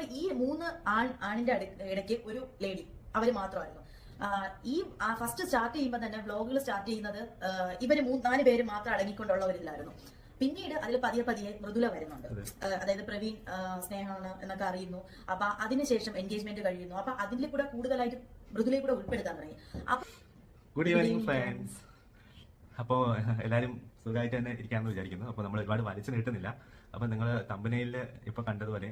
അപ്പൊ ഈ മൂന്ന് ആൺ ആണിന്റെ ഇടയ്ക്ക് ഒരു ലേഡി അവർ മാത്രമായിരുന്നു. ഈ ഫസ്റ്റ് സ്റ്റാർട്ട് ചെയ്യുമ്പോൾ തന്നെ വ്ലോഗുകൾ സ്റ്റാർട്ട് ചെയ്യുന്നത് ഇവർ മൂന്ന് നാല് പേര് മാത്രം അടങ്ങിക്കൊണ്ടുള്ളവരില്ലായിരുന്നു. പിന്നീട് അതിൽ പതിയെ പതിയെ മൃദുല വരുന്നുണ്ട്. അതായത് പ്രവീൺ സ്നേഹമാണ് എന്നൊക്കെ അറിയുന്നു. അപ്പൊ അതിനുശേഷം എൻഗേജ്മെന്റ് കഴിയുന്നു. അപ്പൊ അതിൽ കൂടെ കൂടുതലായിട്ട് മൃദുലയെ കൂടെ ഉൾപ്പെടുത്താൻ തുടങ്ങി. അപ്പൊ ഗുഡ് ഈവനിങ് ഫ്രണ്ട്സ് അപ്പോൾ എല്ലാവരും സുഖമായിട്ട് തന്നെ ഇരിക്കാമെന്ന് വിചാരിക്കുന്നു. അപ്പോൾ നമ്മൾ ഒരുപാട് വലിച്ചു നീട്ടുന്നില്ല. അപ്പോൾ നിങ്ങൾ തമ്പനയിൽ ഇപ്പോൾ കണ്ടതുപോലെ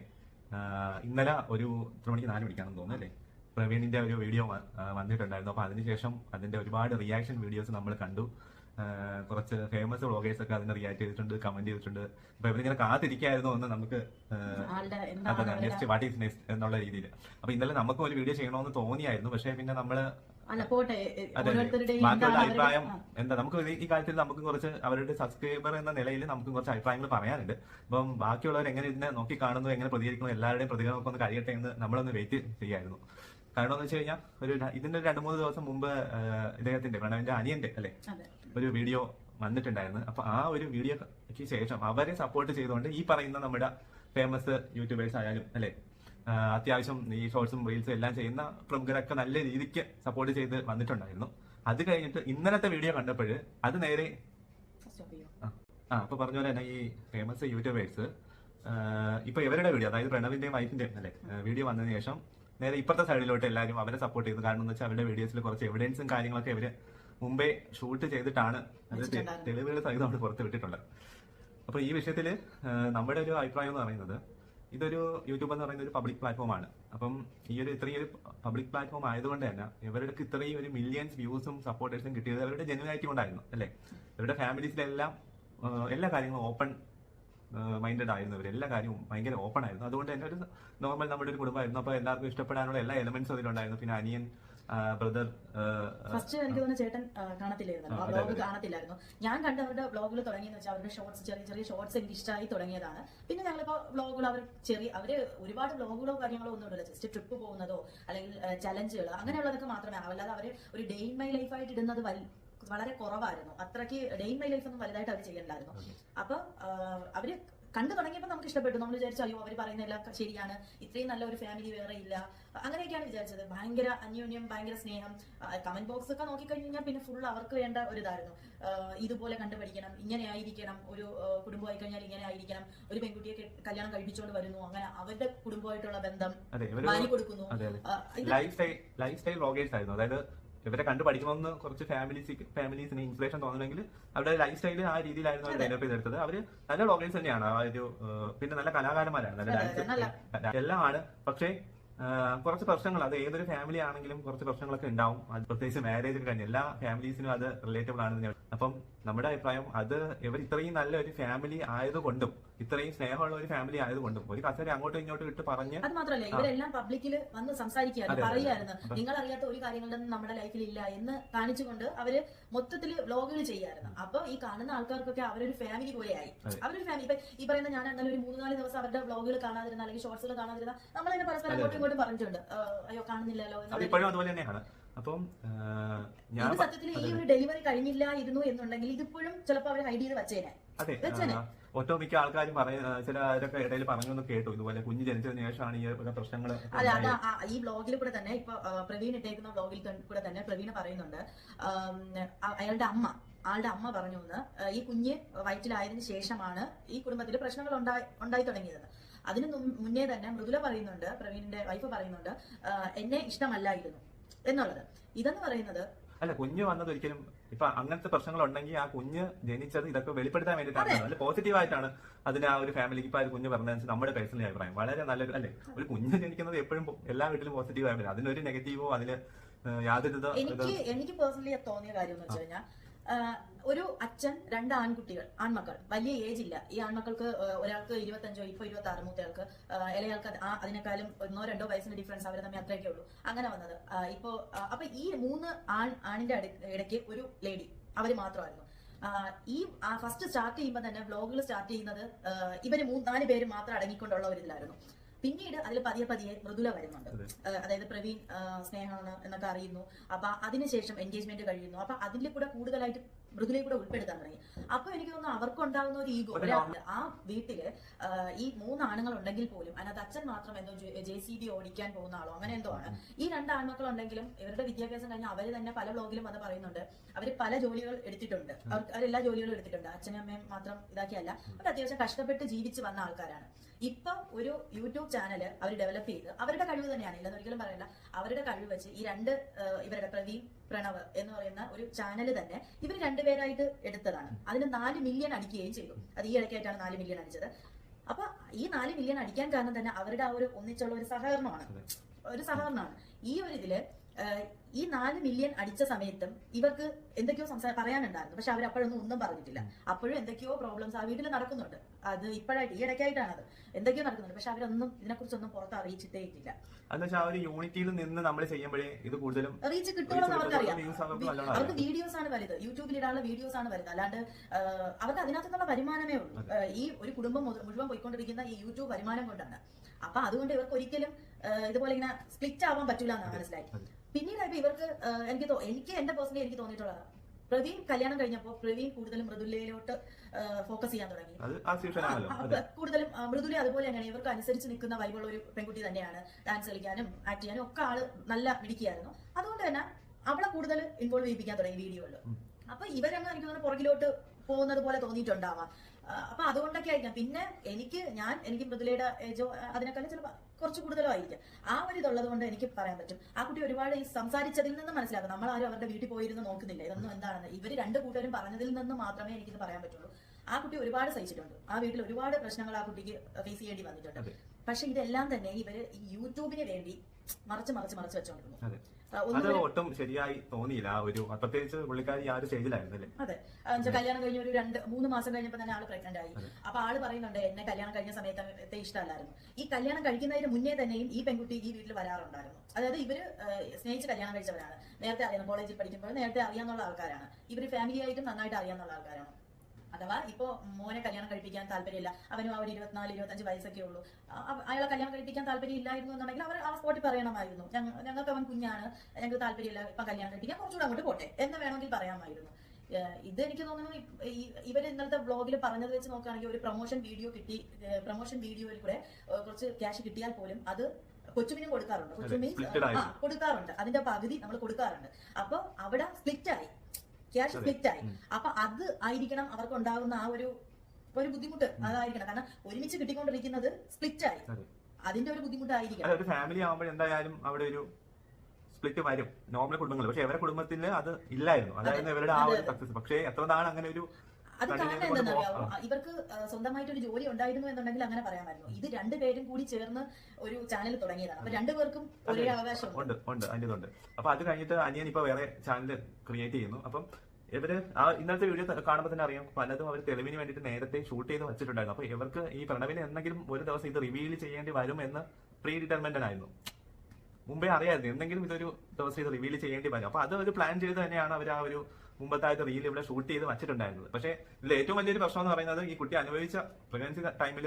ഇന്നലെ ഒരു എത്ര മണിക്ക് നാല് മണിക്കാണെന്ന് തോന്നുന്നു അല്ലേ? പ്രവീണിന്റെ ഒരു വീഡിയോ വന്നിട്ടുണ്ടായിരുന്നു. അപ്പോൾ അതിനുശേഷം അതിന്റെ ഒരുപാട് റിയാക്ഷൻ വീഡിയോസ് നമ്മൾ കണ്ടു. കുറച്ച് ഫേമസ് വ്ളോഗേഴ്സ് ഒക്കെ അതിന് റിയാക്ട് ചെയ്തിട്ടുണ്ട് കമന്റ് ചെയ്തിട്ടുണ്ട്. അപ്പൊ ഇവരിങ്ങനെ കാത്തിരിക്കായിരുന്നു എന്ന് നമുക്ക് നെക്സ്റ്റ് വാട്ട് ഈസ് നെക്സ്റ്റ് എന്നുള്ള രീതിയിൽ അപ്പൊ ഇന്നലെ നമുക്കും ഒരു വീഡിയോ ചെയ്യണമെന്ന് തോന്നിയായിരുന്നു. പക്ഷേ പിന്നെ നമ്മൾ അല്ല പോട്ടെ. ഓരോരുത്തരുടെയും അഭിപ്രായം എന്താ? നമുക്ക് ഈ- കാര്യത്തിൽ നമുക്ക് കുറച്ച് അവരുടെ സബ്സ്ക്രൈബർ എന്ന നിലയിൽ നമുക്ക് കുറച്ച് അഭിപ്രായങ്ങൾ പറയാനുണ്ട്. അപ്പം ബാക്കിയുള്ളവർ എങ്ങനെ ഇതിനെ നോക്കി കാണുന്നു എങ്ങനെ പ്രതികരിക്കുന്നു എല്ലാവരുടെയും പ്രതികരണമൊക്കെ ഒന്ന് കഴിയട്ടെ എന്ന് നമ്മളൊന്ന് വെയിറ്റ് ചെയ്യായിരുന്നു. കാരണം എന്ന് വെച്ച് കഴിഞ്ഞാൽ ഒരു ഇതിന്റെ രണ്ട് മൂന്ന് ദിവസം മുമ്പ് ഇദ്ദേഹത്തിന്റെ പ്രണവിന്റെ അനിയന്റെ അല്ലെ? ഒരു വീഡിയോ വന്നിട്ടുണ്ടായിരുന്നു. അപ്പൊ ആ ഒരു വീഡിയോക്ക് ശേഷം അവരെ സപ്പോർട്ട് ചെയ്തുകൊണ്ട് ഈ പറയുന്ന നമ്മുടെ ഫേമസ് യൂട്യൂബേഴ്സ് ആയാലും അല്ലെ? അത്യാവശ്യം ഈ ഷോർട്സും റീൽസും എല്ലാം ചെയ്യുന്ന പ്രമുഖരൊക്കെ നല്ല രീതിക്ക് സപ്പോർട്ട് ചെയ്ത് വന്നിട്ടുണ്ടായിരുന്നു. അത് കഴിഞ്ഞിട്ട് ഇന്നലത്തെ വീഡിയോ കണ്ടപ്പോൾ അത് നേരെ ആ, അപ്പൊ പറഞ്ഞ പോലെ തന്നെ ഈ ഫേമസ് യൂട്യൂബേഴ്സ് ഇപ്പൊ ഇവരുടെ വീഡിയോ അതായത് പ്രണവിന്റെയും വൈഫിന്റെയും അല്ലെ വീഡിയോ വന്നതിന് ശേഷം നേരെ ഇപ്പുറത്തെ സൈഡിലോട്ട് എല്ലാവരും അവരെ സപ്പോർട്ട് ചെയ്തു. കാരണം എന്ന് വെച്ചാൽ അവരുടെ വീഡിയോസിൽ കുറച്ച് എവിഡൻസും കാര്യങ്ങളൊക്കെ ഇവർ മുമ്പേ ഷൂട്ട് ചെയ്തിട്ടാണ് അത്. തെളിവുകൾ സഹിതം അവിടെ പുറത്ത് വിട്ടിട്ടുള്ളത്. അപ്പൊ ഈ വിഷയത്തിൽ നമ്മുടെ ഒരു അഭിപ്രായം എന്ന് പറയുന്നത് ഇതൊരു യൂട്യൂബ് എന്ന് പറയുന്ന ഒരു പബ്ലിക് പ്ലാറ്റ്ഫോം ആണ്. അപ്പം ഈ ഒരു ഇത്രയും ഒരു പബ്ലിക് പ്ലാറ്റ്ഫോം ആയതുകൊണ്ട് തന്നെ ഇവരുടെ ഇത്രയും ഒരു മില്യൺസ് വ്യൂസും സപ്പോർട്ടേഴ്സും കിട്ടിയത് അവരുടെ ജെനുവാലിറ്റി കൊണ്ടായിരുന്നു അല്ലേ? ഇവരുടെ ഫാമിലീസിലെല്ലാം എല്ലാ കാര്യങ്ങളും ഓപ്പൺ മൈൻഡഡ് ആയിരുന്നു അവർ എല്ലാ കാര്യവും ഭയങ്കര ഓപ്പൺ ആയിരുന്നു. അതുകൊണ്ട് തന്നെ ഒരു നോർമൽ നമ്മുടെ ഒരു കുടുംബമായിരുന്നു. അപ്പോൾ എല്ലാവർക്കും ഇഷ്ടപ്പെടാനുള്ള എല്ലാ എലമെന്റ്സും അതിലുണ്ടായിരുന്നു. പിന്നെ അനിയൻ ബ്രദർ ഫസ്റ്റ് എനിക്ക് തോന്നുന്നു ചേട്ടൻ കാണത്തില്ലായിരുന്നല്ലോ. അതെ. കാണത്തില്ലായിരുന്നു. ഞാൻ കണ്ട അവരുടെ വ്ലോഗിൽ തുടങ്ങിയെന്ന് വെച്ചാൽ അവരുടെ ഷോർട്സ് ചെറിയ ചെറിയ ഷോർട്സ് എനിക്ക് ഇഷ്ടമായി തുടങ്ങിയതാണ്. പിന്നെ ഞങ്ങളിപ്പോ ബ്ലോഗുകൾ അവർ ചെറിയ അവർ ഒരുപാട് വ്ലോഗുകളോ കാര്യങ്ങളോ ഒന്നും ഇടില്ല ജസ്റ്റ് ട്രിപ്പ് പോകുന്നതോ അല്ലെങ്കിൽ ചലഞ്ചുകൾ അങ്ങനെയുള്ളതൊക്കെ മാത്രമേ. അല്ലാതെ അവർ ഒരു ഡേ ഇൻ മൈ ലൈഫായിട്ട് ഇടുന്നത് വളരെ കുറവായിരുന്നു. അത്രയ്ക്ക് ഡേ ഇൻ മൈ ലൈഫ് ഒന്നും വലുതായിട്ട് അവർ ചെയ്യണ്ടായിരുന്നു. അപ്പൊ അവർ കണ്ടു തുടങ്ങിയപ്പോൾ നമുക്ക് ഇഷ്ടപ്പെട്ടു. നമ്മൾ വിചാരിച്ചു അയ്യോ അവർ പറയുന്ന എല്ലാം ശരിയാണ്. ഇത്രയും നല്ല ഒരു ഫാമിലി വേറെ ഇല്ല. അങ്ങനെയൊക്കെയാണ് വിചാരിച്ചത്. ഭയങ്കര അന്യോന്യം ഭയങ്കര സ്നേഹം. കമന്റ് ബോക്സ് ഒക്കെ നോക്കിക്കഴിഞ്ഞാൽ പിന്നെ ഫുൾ അവർക്ക് വേണ്ട ഒരു ഇതായിരുന്നു. ഇതുപോലെ കണ്ടുപഠിക്കണം ഇങ്ങനെ ആയിരിക്കണം. ഒരു കുടുംബമായി കഴിഞ്ഞാൽ ഇങ്ങനെ ആയിരിക്കണം. ഒരു പെൺകുട്ടിയെ കല്യാണം കഴിപ്പിച്ചുകൊണ്ട് വരുന്നു. അങ്ങനെ അവരുടെ കുടുംബമായിട്ടുള്ള ബന്ധം മാനി കൊടുക്കുന്നു ലൈഫ് സ്റ്റൈൽ ആയിരുന്നു. അതായത് ഇവരെ കണ്ടു പഠിക്കണമെന്ന് കുറച്ച് ഫാമിലീസ് ഫാമിലീസിന് ഇൻസ്പിറേഷൻ തോന്നണമെങ്കിൽ അവരുടെ ലൈഫ് സ്റ്റൈൽ ആ രീതിയിലായിരുന്നു അവർ ഡെവലപ്പ് ചെയ്തെടുത്തത്. അവർ നല്ല വ്ളോഗേഴ്സ് തന്നെയാണ്. ആ ഒരു പിന്നെ നല്ല കലാകാരന്മാരാണ്. നല്ല ഡാൻസ് എല്ലാം ആണ്. പക്ഷേ കുറച്ച് പ്രശ്നങ്ങൾ അത് ഏതൊരു ഫാമിലി ആണെങ്കിലും കുറച്ച് പ്രശ്നങ്ങളൊക്കെ ഉണ്ടാവും. അത് പ്രത്യേകിച്ച് മാരേജ് കഴിഞ്ഞ എല്ലാ ഫാമിലീസിനും അത് റിലേറ്റബിൾ ആണെന്ന് ഞാൻ അപ്പം നമ്മുടെ അഭിപ്രായം അത് ഇവർ ഇത്രയും നല്ല ഒരു ഫാമിലി ആയതുകൊണ്ടും ഇത്രയും സ്നേഹമുള്ള ഒരു ഫാമിലി ആയതുകൊണ്ടും ഒരു കസേര അങ്ങോട്ടും ഇങ്ങോട്ടും ഇട്ട് പറഞ്ഞ് അത് മാത്രമല്ല ഇവരെല്ലാം പബ്ലിക്കിൽ വന്ന് സംസാരിക്കുകയായിരുന്നു പറയുമായിരുന്നു നിങ്ങൾ അറിയാത്ത ഒരു കാര്യങ്ങളൊന്നും നമ്മുടെ ലൈഫിൽ ഇല്ല എന്ന് കാണിച്ചുകൊണ്ട് അവർ മൊത്തത്തിൽ വ്ലോഗുകൾ ചെയ്യായിരുന്നു. അപ്പൊ ഈ കാണുന്ന ആൾക്കാർക്കൊക്കെ അവരൊരു ഫാമിലി പോലെയായി. അവരൊരു ഫാമിലി ഇപ്പൊ ഈ പറയുന്ന ഞാൻ എന്നാലും ഒരു മൂന്ന് നാല് ദിവസം അവരുടെ വ്ലോഗുകൾ കാണാതിരുന്ന അല്ലെങ്കിൽ ഷോർട്സുകൾ കാണാതിരുന്ന നമ്മൾ തന്നെ പരസ്പരം അങ്ങോട്ടും ഇങ്ങോട്ടും പറഞ്ഞിട്ടുണ്ട്. അയ്യോ കാണുന്നില്ലല്ലോ ഇപ്പോഴും അതുപോലെ തന്നെയാണ്. അപ്പം ഞാൻ സത്യത്തിൽ ഈ ഒരു ഡെലിവറി കഴിഞ്ഞില്ല ഇരുന്നു എന്നുണ്ടെങ്കിൽ ഇതിപ്പോഴും ചിലപ്പോൾ അവർ ഹൈഡ് ചെയ്ത് വെച്ചേനെ. അതെ വെച്ചേനെ. മിക്ക ആൾക്കാരും പറയ ചിലരൊക്കെ ഇടയിൽ പറഞ്ഞു കേട്ടു. ഇതുപോലെ കുഞ്ഞ് ജനിച്ചതിന് ശേഷമാണ് ഈ പ്രശ്നങ്ങൾ അതെ അത് ഈ ബ്ലോഗിൽ കൂടെ തന്നെ ഇപ്പൊ പ്രവീൺ ഇട്ടേക്കുന്ന ബ്ലോഗിൽ കൂടെ തന്നെ പ്രവീൺ പറയുന്നുണ്ട്. അയാളുടെ അമ്മ ആളുടെ അമ്മ പറഞ്ഞു എന്ന് ഈ കുഞ്ഞ് വയറ്റിലായതിനു ശേഷമാണ് ഈ കുടുംബത്തിൽ പ്രശ്നങ്ങൾ ഉണ്ടായി ഉണ്ടായി തുടങ്ങിയത്. അതിന് മുന്നേ തന്നെ മൃദുല പറയുന്നുണ്ട് പ്രവീണിന്റെ വൈഫ് പറയുന്നുണ്ട് എന്നെ ഇഷ്ടമല്ലായിരുന്നു. എന്നുള്ളത്. ഇതെന്ന് പറയുന്നത് അല്ല കുഞ്ഞ് വന്നത് ഒരിക്കലും ഇപ്പൊ അങ്ങനത്തെ പ്രശ്നങ്ങൾ ഉണ്ടെങ്കിൽ ആ കുഞ്ഞ് ജനിച്ചത് ഇതൊക്കെ വെളിപ്പെടുത്താൻ വേണ്ടിയിട്ടാണ്. അല്ല പോസിറ്റീവ് ആയിട്ടാണ് അതിന് ആ ഒരു ഫാമിലിക്ക് ഇപ്പൊ ആ കുഞ്ഞ് വെച്ചാൽ നമ്മുടെ പേഴ്സണൽ അഭിപ്രായം. വളരെ നല്ലൊരു അല്ലെ? ഒരു കുഞ്ഞ് ജനിക്കുന്നത് എപ്പോഴും എല്ലാ വീട്ടിലും പോസിറ്റീവ് ആയിട്ട് അതിനൊരു നെഗറ്റീവോ അതിന് യാതൊരു എനിക്ക് എനിക്ക് പേഴ്സണലി തോന്നിയ കാര്യം എന്ന് വെച്ച് കഴിഞ്ഞാൽ ഒരു അച്ഛൻ രണ്ട് ആൺകുട്ടികൾ ആൺമക്കൾ. വലിയ ഏജ് ഇല്ല. ഈ ആൺമക്കൾക്ക് ഒരാൾക്ക് ഇരുപത്തഞ്ചോ ഇപ്പൊ ഇരുപത്തി ആറ് മൂത്തയാൾക്ക് ഇലയാൾക്ക് അതിനേക്കാളും ഒന്നോ രണ്ടോ വയസ്സിന്റെ ഡിഫറൻസ് അവർ തമ്മിൽ അത്രയൊക്കെ ഉള്ളൂ. അങ്ങനെ വന്നത്. ഇപ്പോ അപ്പൊ ഈ മൂന്ന് ആൺ ആണിന്റെ ഇടയ്ക്ക് ഒരു ലേഡി അവർ മാത്രമായിരുന്നു. ഈ ഫസ്റ്റ് സ്റ്റാർട്ട് ചെയ്യുമ്പോൾ തന്നെ വ്ലോഗുകൾ സ്റ്റാർട്ട് ചെയ്യുന്നത് ഇവർ മൂന്ന് നാല് പേര് മാത്രം അടങ്ങിക്കൊണ്ടുള്ളവരില്ലായിരുന്നു പിന്നീട് അതിൽ പതിയെ പതിയെ മൃദുല വരുന്നുണ്ട്. അതായത് പ്രവീൺ സ്നേഹമാണ് എന്നൊക്കെ അറിയുന്നു. അപ്പൊ അതിനുശേഷം എൻഗേജ്മെന്റ് കഴിയുന്നു. അപ്പൊ അതിൽ കൂടെ കൂടുതലായിട്ട് മൃദുലയെ കൂടെ ഉൾപ്പെടുത്താൻ തുടങ്ങി. അപ്പൊ എനിക്ക് തോന്നുന്നു അവർക്കുണ്ടാകുന്ന ഒരു ഈഗോ ആ വീട്ടിൽ ഈ മൂന്ന് ആണുങ്ങൾ ഉണ്ടെങ്കിൽ പോലും അതിനകത്ത് അച്ഛൻ മാത്രം എന്തോ ജെ സി ബി ഓടിക്കാൻ പോകുന്ന ആളോ അങ്ങനെ എന്തോ ആണ്. ഈ രണ്ട് ആൺമക്കൾ ഉണ്ടെങ്കിലും ഇവരുടെ വിദ്യാഭ്യാസം കഴിഞ്ഞാൽ അവർ തന്നെ പല ബ്ലോഗിലും അത് പറയുന്നുണ്ട്. അവർ പല ജോലികൾ എടുത്തിട്ടുണ്ട്. അവർക്ക് അവരെല്ലാ ജോലികളും എടുത്തിട്ടുണ്ട്. അച്ഛനും അമ്മയും മാത്രം ഇതാക്കിയല്ല. അവർ അത്യാവശ്യം കഷ്ടപ്പെട്ട് ജീവിച്ച് വന്ന ആൾക്കാരാണ്. ഇപ്പൊ ഒരു യൂട്യൂബ് ചാനൽ അവർ ഡെവലപ്പ് ചെയ്ത് അവരുടെ കഴിവ് തന്നെയാണ്. ഇല്ലെന്ന് ഒരിക്കലും പറയല്ല അവരുടെ കഴിവ് വെച്ച് ഈ രണ്ട് ഇവരുടെ പ്രവീൺ പ്രണവ് എന്ന് പറയുന്ന ഒരു ചാനൽ തന്നെ ഇവർ രണ്ടുപേരായിട്ട് എടുത്തതാണ്. അതിന് നാല് മില്യൺ അടിക്കുകയും ചെയ്തു. അത് ഈ ഇടയ്ക്കായിട്ടാണ് നാല് മില്യൺ അടിച്ചത്. അപ്പൊ ഈ നാല് മില്യൺ അടിക്കാൻ കാരണം തന്നെ അവരുടെ ആ ഒരു ഒന്നിച്ചുള്ള ഒരു സഹകരണമാണ്. ഒരു സഹകരണമാണ്. ഈ ഒരു ഇതിൽ ഈ നാല് മില്യൺ അടിച്ച സമയത്തും ഇവർക്ക് എന്തൊക്കെയോ സംസാരം പറയാനുണ്ടായിരുന്നു. പക്ഷെ അവർ അപ്പോഴൊന്നും ഒന്നും പറഞ്ഞിട്ടില്ല. അപ്പോഴും എന്തൊക്കെയോ പ്രോബ്ലംസ് ആ വീട്ടിൽ നടക്കുന്നുണ്ട്. അത് ഇപ്പോഴായിട്ട് ഈ ഇടയ്ക്കായിട്ടാണ് അത് എന്തൊക്കെയോ നടക്കുന്നുണ്ട്. പക്ഷെ അവരൊന്നും ഇതിനെക്കുറിച്ചൊന്നും പുറത്ത് അറിയിച്ചിട്ടേ ഇല്ല. ആ ഒരു യൂണിറ്റിയിൽ നിന്ന് നമ്മൾ ചെയ്യുമ്പോഴേ ഇത് കൂടുതലും റീച്ച് കിട്ടുമെന്ന് അവർക്കറിയാം അവർക്ക് വീഡിയോസ് ആണ് വലുത്. യൂട്യൂബിൽ ഇടാനുള്ള വീഡിയോസ് ആണ് വലുത്. അല്ലാണ്ട് അവർക്ക് അതിനകത്തുനിന്നുള്ള വരുമാനമേ ഉള്ളൂ. ഈ ഒരു കുടുംബം മുഴുവൻ പോയിക്കൊണ്ടിരിക്കുന്ന ഈ യൂട്യൂബ് വരുമാനം കൊണ്ടാണ്. അപ്പൊ അതുകൊണ്ട് ഇവർക്ക് ഒരിക്കലും ഇതുപോലെ ഇങ്ങനെ സ്പ്ലിറ്റ് ആവാൻ പറ്റൂല എന്നാണ് മനസ്സിലായി. പിന്നീട് ഇപ്പൊ ഇവർക്ക് എനിക്ക് എനിക്ക് എന്റെ പേഴ്സണലി എനിക്ക് തോന്നിയിട്ടുള്ളത് പ്രവീൺ കല്യാണം കഴിഞ്ഞപ്പോൾ പ്രവീൺ കൂടുതലും മൃദുലയിലോട്ട് ഫോക്കസ് ചെയ്യാൻ തുടങ്ങി. കൂടുതലും മൃദുല അതുപോലെ തന്നെയാണ്. ഇവർക്ക് അനുസരിച്ച് നിൽക്കുന്ന വൈബുള്ള ഒരു പെൺകുട്ടി തന്നെയാണ്. ഡാൻസ് കളിക്കാനും ആക്ട് ചെയ്യാനും ഒക്കെ ആൾ നല്ല മിടിക്കുകയായിരുന്നു അതുകൊണ്ട് തന്നെ അവളെ കൂടുതൽ ഇൻവോൾവ് ചെയ്യിപ്പിക്കാൻ തുടങ്ങി വീഡിയോയിൽ ഉം. അപ്പൊ ഇവരങ്ങ് എനിക്ക് തോന്നുന്നു പുറകിലോട്ട് പോകുന്നത് പോലെ തോന്നിയിട്ടുണ്ടാവാം അപ്പൊ അതുകൊണ്ടൊക്കെ ആയിരിക്കാം. പിന്നെ എനിക്ക് ഞാൻ എനിക്ക് മൃദുലയുടെ ഏജോ അതിനേക്കാളും ചിലപ്പോൾ കുറച്ച് കൂടുതലോ ആയിരിക്കാം. ആ ഒരു ഇതുള്ളത് കൊണ്ട് എനിക്ക് പറയാൻ പറ്റും. ആ കുട്ടി ഒരുപാട് ഈ സംസാരിച്ചതിൽ നിന്ന് മനസ്സിലാക്കും. നമ്മൾ ആരും അവരുടെ വീട്ടിൽ പോയിരുന്ന് നോക്കുന്നില്ല. ഇതൊന്നും എന്താണെന്ന്. ഇവർ രണ്ട് കൂട്ടരും പറഞ്ഞതിൽ നിന്ന് മാത്രമേ എനിക്ക് പറയാൻ പറ്റുള്ളൂ. ആ കുട്ടി ഒരുപാട് സഹിച്ചിട്ടുണ്ട്. ആ വീട്ടിൽ ഒരുപാട് പ്രശ്നങ്ങൾ ആ കുട്ടിക്ക് ഫേസ് ചെയ്യേണ്ടി വന്നിട്ടുണ്ട്. പക്ഷെ ഇതെല്ലാം തന്നെ ഇവർ ഈ യൂട്യൂബിന് വേണ്ടി മറച്ച് മറച്ച് മറച്ച് വെച്ചോണ്ടിരുന്നു. അതെ. ഒട്ടും ശരിയായി തോന്നിയില്ല. ഒരു പ്രത്യേകിച്ച് പുള്ളിക്കാരി ആ ഒരു സ്റ്റേജിലായിരുന്നു അല്ലേ? അതെ. എന്നുവെച്ചാൽ കല്യാണം കഴിഞ്ഞ ഒരു രണ്ട് മൂന്ന് മാസം കഴിഞ്ഞപ്പോൾ തന്നെ ആൾ പ്രഗ്നന്റ് ആയി. അപ്പൊ ആൾ പറയുന്നുണ്ട് എന്നെ കല്യാണം കഴിഞ്ഞ സമയത്ത് ഇഷ്ടമല്ലായിരുന്നു. ഈ കല്യാണം കഴിക്കുന്നതിന് മുന്നേ തന്നെയും ഈ പെൺകുട്ടി ഈ വീട്ടിൽ വരാറുണ്ടായിരുന്നു. അതായത് ഇവർ സ്നേഹിച്ച് കല്യാണം കഴിച്ചവരാണ്. നേരത്തെ അറിയാം കോളേജിൽ പഠിക്കുമ്പോൾ നേരത്തെ അറിയാന്നുള്ള ആൾക്കാരാണ്. ഇവർ ഫാമിലി ആയിട്ടും നന്നായിട്ട് അറിയാന്നുള്ള ആൾക്കാരാണ്. അഥവാ ഇപ്പോ മോനെ കല്യാണം കഴിപ്പിക്കാൻ താല്പര്യമില്ല അവനും ആ ഒരു ഇരുപത്തിനാല് ഇരുപത്തഞ്ച് വയസ്സൊക്കെ ഉള്ളൂ. അയാളെ കല്യാണം കഴിപ്പിക്കാൻ താല്പര്യം ഇല്ലായിരുന്നു എന്നുണ്ടെങ്കിൽ അവർ ആ സ്പോട്ടിൽ പറയണമായിരുന്നു. ഞങ്ങ- ഞങ്ങൾക്ക് അവൻ കുഞ്ഞാണ് ഞങ്ങൾക്ക് താല്പര്യമില്ല ഇപ്പൊ കല്യാണം കഴിപ്പിക്കാൻ കുറച്ചുകൂടെ അങ്ങോട്ട് പോട്ടെ എന്ന് വേണമെങ്കിൽ പറയാമായിരുന്നു. ഇത് എനിക്ക് തോന്നുന്നു ഇവർ ഇന്നലത്തെ ബ്ലോഗിൽ പറഞ്ഞത് വെച്ച് നോക്കുകയാണെങ്കിൽ ഒരു പ്രൊമോഷൻ വീഡിയോ കിട്ടി പ്രൊമോഷൻ വീഡിയോയിൽ കൂടെ കുറച്ച് ക്യാഷ് കിട്ടിയാൽ പോലും അത് കൊച്ചുമിനും കൊടുക്കാറുണ്ട്. കൊച്ചുമീൻ കൊടുക്കാറുണ്ട്. അതിന്റെ പകുതി നമ്മൾ കൊടുക്കാറുണ്ട്. അപ്പൊ അവിടെ സ്പ്ലിറ്റ് ആയി. ക്യാഷ്. സ്പ്ലിറ്റ് ആയി. അപ്പൊ അത് ആയിരിക്കണം അവർക്ക് ഉണ്ടാകുന്ന ആ ഒരു ഒരു ബുദ്ധിമുട്ട് അതായിരിക്കണം. കാരണം ഒരുമിച്ച് കിട്ടിക്കൊണ്ടിരിക്കുന്നത് സ്പ്ലിറ്റ് ആയി. അതെ. അതിന്റെ ഒരു ബുദ്ധിമുട്ടായിരിക്കണം. ഒരു ഫാമിലി ആവുമ്പോൾ എന്തായാലും അവിടെ ഒരു സ്പ്ലിറ്റ് വരും. നോർമൽ കുടുംബങ്ങൾ. പക്ഷെ ഇവരുടെ കുടുംബത്തിൽ അത് ഇല്ലായിരുന്നു. അതായിരുന്നു ഇവരുടെ ആ ഒരു സക്സസ് പക്ഷേ എത്ര നാൾ അങ്ങനെ ഒരു അത് കാരണം എന്താണെന്നറിയാമോ ഇവർക്ക് സ്വന്തമായിട്ട് ഒരു ജോലി ഉണ്ടായിരുന്നു എന്നുണ്ടെങ്കിൽ അങ്ങനെ പറയാമായിരുന്നു. ഇത് രണ്ടുപേരും കൂടി ചേർന്ന് ഒരു ചാനൽ തുടങ്ങിയതാണ്. അപ്പൊ രണ്ടുപേർക്കും ഒരേ അവകാശം ഉണ്ട് ഉണ്ട് ഉണ്ട്. അതിന്റെ ഉണ്ട് അപ്പൊ അത് കഴിഞ്ഞിട്ട് അനിയൻ ഇപ്പൊ വേറെ ചാനൽ ക്രിയേറ്റ് ചെയ്യുന്നു. അപ്പം ഇവർ ആ ഇന്നത്തെ വീഡിയോ കാണുമ്പോൾ തന്നെ അറിയാം. പലതും അവർ തെളിവിന് വേണ്ടിയിട്ട് നേരത്തെ ഷൂട്ട് ചെയ്ത് വെച്ചിട്ടുണ്ടായിരുന്നു. അപ്പൊ ഇവർക്ക് ഈ പ്രണവിനെ എന്തെങ്കിലും ഒരു ദിവസം ഇത് റിവീൽ ചെയ്യേണ്ടി വരും എന്ന് പ്രീ ഡിറ്റർമെന്റഡ് ആയിരുന്നു. മുമ്പേ അറിയായിരുന്നു. എന്തെങ്കിലും ഇതൊരു ദിവസം ഇത് റിവീൽ ചെയ്യേണ്ടി വരും. അപ്പൊ അത് ഒരു പ്ലാൻ ചെയ്ത് തന്നെയാണ് അവർ ആ ഒരു മുമ്പത്തായിട്ട് റീൽ ഇവിടെ ഷൂട്ട് ചെയ്ത് വെച്ചിട്ടുണ്ടായിരുന്നത്. പക്ഷേ ഇതിൽ ഏറ്റവും വലിയൊരു പ്രശ്നം എന്ന് പറയുന്നത് ഈ കുട്ടി അനുഭവിച്ച പ്രഗ്നൻസി ടൈമിൽ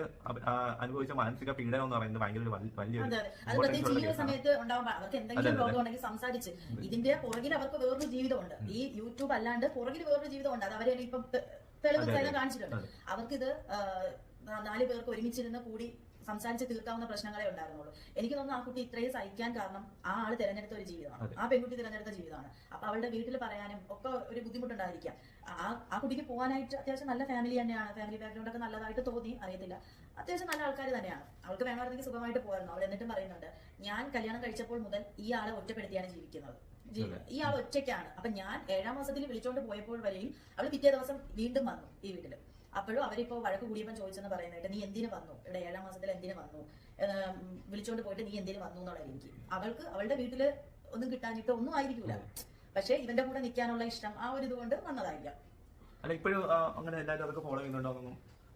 അനുഭവിച്ച മാനസിക പീഡനം എന്ന് പറയുന്നത് ഭയങ്കര വലിയൊരു. സംസാരിച്ച്. ഇതിന്റെ പുറകിൽ അവർക്ക് വേറൊരു ജീവിതമുണ്ട്. ഈ യൂട്യൂബ് അല്ലാണ്ട് പുറകിൽ വേറൊരു ജീവിതമുണ്ട്. അത് അവരെ ഇപ്പം തെളിവ്. കാണിച്ചിട്ടുണ്ട്. അവർക്കിത് നാല് പേർക്ക് ഒരുമിച്ചിരുന്ന് കൂടി സംസാരിച്ച് തീർക്കാവുന്ന പ്രശ്നങ്ങളെ ഉണ്ടായിരുന്നുള്ളൂ. എനിക്ക് തോന്നുന്നു ആ കുട്ടി ഇത്രയും സഹിക്കാൻ കാരണം ആ ആൾ തിരഞ്ഞെടുത്ത ഒരു ജീവിതമാണ്. ആ പെൺകുട്ടി തിരഞ്ഞെടുത്ത ജീവിതമാണ്. അപ്പൊ അവളുടെ വീട്ടിൽ പറയാനും ഒക്കെ ഒരു ബുദ്ധിമുട്ടുണ്ടായിരിക്കാം. ആ ആ കുട്ടിക്ക് പോകാനായിട്ട് അത്യാവശ്യം നല്ല ഫാമിലി തന്നെയാണ്. ഫാമിലി ബാക്ക്ഗ്രൗണ്ട് ഒക്കെ നല്ലതായിട്ട് തോന്നി അറിയത്തില്ല. അത്യാവശ്യം നല്ല ആൾക്കാർ തന്നെയാണ്. അവൾക്ക് വേണമെങ്കിൽ സുഖമായിട്ട് പോകായിരുന്നു അവൾ എന്നിട്ടും പറയുന്നുണ്ട് ഞാൻ കല്യാണം കഴിച്ചപ്പോൾ മുതൽ ഈ ആളെ ഒറ്റപ്പെടുത്തിയാണ് ജീവിക്കുന്നത്. ഈ ആൾ ഒറ്റയ്ക്കാണ്. അപ്പൊ ഞാൻ ഏഴാം മാസത്തിൽ വിളിച്ചോണ്ട് പോയപ്പോൾ വരെയും അവൾ പിറ്റേ ദിവസം വീണ്ടും വന്നു ഈ വീട്ടിൽ. അപ്പോഴും അവരിപ്പോ വഴക്ക് കൂടിയപ്പോൾ ചോദിച്ചെന്ന് പറയുന്നത് നീ എന്തിനു വന്നു? ഇവിടെ ഏഴാം മാസത്തിൽ എന്തിനു വന്നു? വിളിച്ചുകൊണ്ട് വിളിച്ചോണ്ട് പോയിട്ട് നീ എന്തിനു വന്നു എന്നുള്ള എനിക്ക് അവൾക്ക് അവളുടെ വീട്ടിൽ ഒന്നും കിട്ടാനിട്ട് ഒന്നും ആയിരിക്കൂല. പക്ഷെ ഇവന്റെ കൂടെ നിൽക്കാനുള്ള ഇഷ്ടം ആ ഒരു ഇതുകൊണ്ട് വന്നതായിരിക്കാം. അല്ല ഇപ്പോഴും അങ്ങനെ എല്ലാവരും അതൊക്കെ ഫോളോ ചെയ്യുന്നുണ്ടോന്നും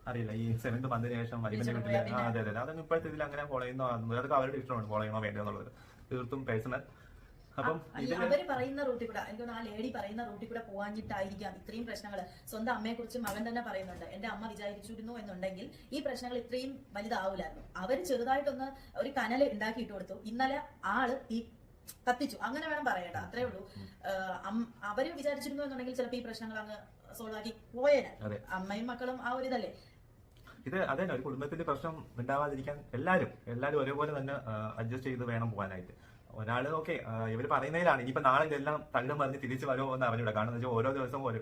അറിയില്ല. ഈ സെവന്ത് മന്തിന് ശേഷം വൈബിന്റെ വീട്ടിൽ അതെ അതെ അതൊന്നും ഇപ്പോഴത്തെ ഇതിൽ അങ്ങനെ ഫോളോ ചെയ്യുന്നോ അതൊക്കെ അവരുടെ ഇഷ്ടമാണ് ഫോളോ ചെയ്യണോ വേണ്ടത് തീർത്തും പേഴ്സണൽ അപ്പം അവർ പറയുന്ന റൂട്ടിൽ കൂടെ എനിക്ക് ആ ലേഡി പറയുന്ന റൂട്ടിൽ കൂടെ പോകാഞ്ഞിട്ടായിരിക്കാം ഇത്രയും പ്രശ്നങ്ങൾ സ്വന്തം അമ്മയെ കുറിച്ച് മകൻ തന്നെ പറയുന്നുണ്ട് എന്റെ അമ്മ വിചാരിച്ചിരുന്നു എന്നുണ്ടെങ്കിൽ ഈ പ്രശ്നങ്ങൾ ഇത്രയും വലുതാവില്ലായിരുന്നു. അവർ ചെറുതായിട്ടൊന്ന് ഒരു കനൽ ഉണ്ടാക്കിയിട്ട് കൊടുത്തു. ഇന്നലെ ആൾ ഈ കത്തിച്ചു. അങ്ങനെ വേണം പറയണ്ട അത്രേ ഉള്ളൂ. അവർ വിചാരിച്ചിരുന്നു എന്നുണ്ടെങ്കിൽ ചിലപ്പോൾ ഈ പ്രശ്നങ്ങൾ അങ്ങ് സോൾവ് ആക്കി പോയേനെ. അമ്മയും മക്കളും ആ ഒരു ഇതല്ലേ? ഇത് അതന്നെ ഒരു കുടുംബത്തിന്റെ പ്രശ്നം ഉണ്ടാവാതിരിക്കാൻ എല്ലാവരും എല്ലാവരും ഒരേപോലെ തന്നെ അഡ്ജസ്റ്റ് ചെയ്ത് വേണം പോകാനായിട്ട്. ഒരാൾ ഓക്കെ ഇവർ പറയുന്നതിലാണ്. ഇനിയിപ്പോ നാളെ ഇതെല്ലാം തള്ളും പറഞ്ഞ് തിരിച്ചു വരുമോ എന്ന് അറിഞ്ഞൂടാ. കാരണം വെച്ചാൽ ഓരോ ദിവസവും ഒരു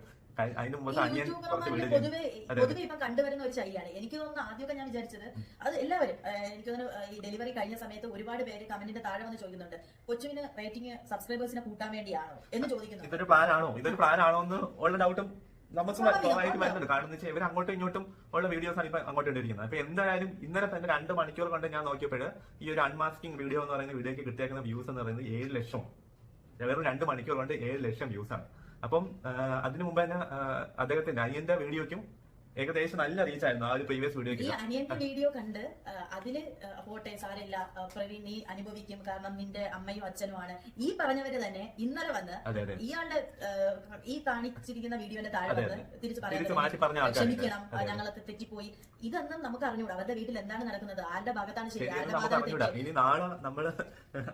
അതിന് മുമ്പ് അന്യം അനിയൻ കുറച്ച് പൊതുവെ. പൊതുവെ കണ്ടുവരുന്ന ഒരു ശൈലിയാണ്. എനിക്ക് തോന്നുന്നു ആദ്യമൊക്കെ ഞാൻ വിചാരിച്ചത് അത് എല്ലാവരും എനിക്ക് തോന്നുന്നു ഈ ഡെലിവറി കഴിഞ്ഞ സമയത്ത് ഒരുപാട് പേര് കമന്റിന്റെ താഴെ വന്ന് ചോദിക്കുന്നുണ്ട് കൊച്ചുവിന് റേറ്റിംഗ് സബ്സ്ക്രൈബേഴ്സിനെ കൂട്ടാൻ വേണ്ടിയാണോ? എന്ന് ചോദിക്കുന്നു ഇതൊരു പ്ലാനാണോ ആണോ? ഇതൊരു പ്ലാനാണോ ആണോ എന്ന് ഉള്ള ഡൗട്ടും നമുക്ക് സ്വാഭാവികം, സ്വാഭാവികമായിട്ട്. വരുന്നുണ്ട്. കാരണം എന്ന് വെച്ചാൽ ഇവർ അങ്ങോട്ടും ഇങ്ങോട്ടും ഉള്ള വീഡിയോസ് ആണ് ഇപ്പൊ അങ്ങോട്ട് ഇട്ടിരിക്കുന്നത് അപ്പൊ എന്തായാലും ഇന്നലെ തന്നെ രണ്ട് മണിക്കൂർ കൊണ്ട് ഞാൻ നോക്കിയപ്പോൾ ഈ ഒരു അൺമാസ്കിംഗ് വീഡിയോ എന്ന് പറയുന്ന വീഡിയോക്ക് കിട്ടിയേക്കുന്ന വ്യൂസ് എന്ന് പറയുന്നത് ഏഴ് ലക്ഷം. വെറും രണ്ട് മണിക്കൂർ കൊണ്ട് ഏഴ് ലക്ഷം വ്യൂസ് ആണ്. അപ്പം അതിനു മുമ്പ് തന്നെ അദ്ദേഹത്തിന്റെ അനിയന്റെ വീഡിയോയ്ക്കും ഏകദേശം നല്ല റീച്ച് ആയിരുന്നു. ആ ഒരു പ്രീവിയസ് ഈ വീഡിയോയ്ക്ക് അനിയന്റെ വീഡിയോ കണ്ട് അതിൽ ആ, പോട്ടെ സാരമില്ല പ്രവീൺ നീ അനുഭവിക്കും. കാരണം നിന്റെ അമ്മയും അച്ഛനുമാണ്. ഈ പറഞ്ഞവര് തന്നെ ഇന്നലെ വന്ന് അതെ അതെ. ഇയാളുടെ ഈ കാണിച്ചിരിക്കുന്ന വീഡിയോന്റെ താഴെ അതെ, വന്ന് തിരിച്ച് തിരിച്ച് മാറ്റി പറയാൻ പറഞ്ഞ ആൾക്കാരുണ്ട് ക്ഷമിക്കണം. അതെ, അതെ. ഞങ്ങളൊക്കെ തെറ്റിപ്പോയി. ഇതൊന്നും നമുക്ക് അറിഞ്ഞൂടാ അവരുടെ വീട്ടിൽ എന്താണ് നടക്കുന്നത്? ആരുടെ ഭാഗത്താണ് ശരി? ശരിയെന്ന് ആരുടെ നമുക്ക് ഭാഗത്താണ് അറിഞ്ഞൂടാ തെറ്റ്? ഇനി നാളെ നമ്മൾ